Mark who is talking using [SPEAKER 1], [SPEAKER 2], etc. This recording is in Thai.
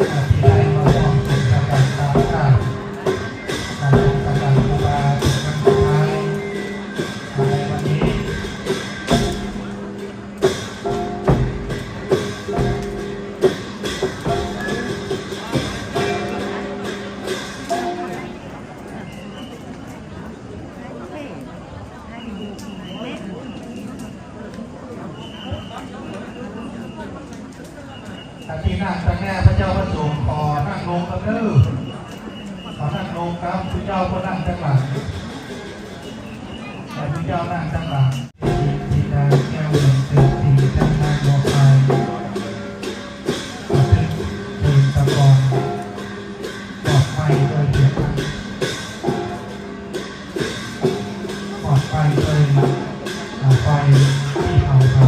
[SPEAKER 1] Yeah. แต่ที่นั่งพระแม่พระเจ้าพระสงฆ์ขอนั่งลงครับเด้อขอนั่งลงครับพระเจ้าก็นั่งจังหวะงแต่พระเจ้านั่งจังหลัที่นั่แก้วเงินเต็มที่นั่งนั่งลงไปถึตะกอนบอกไปโดยเดียวกัอกไปโดยไฟที่เอาไป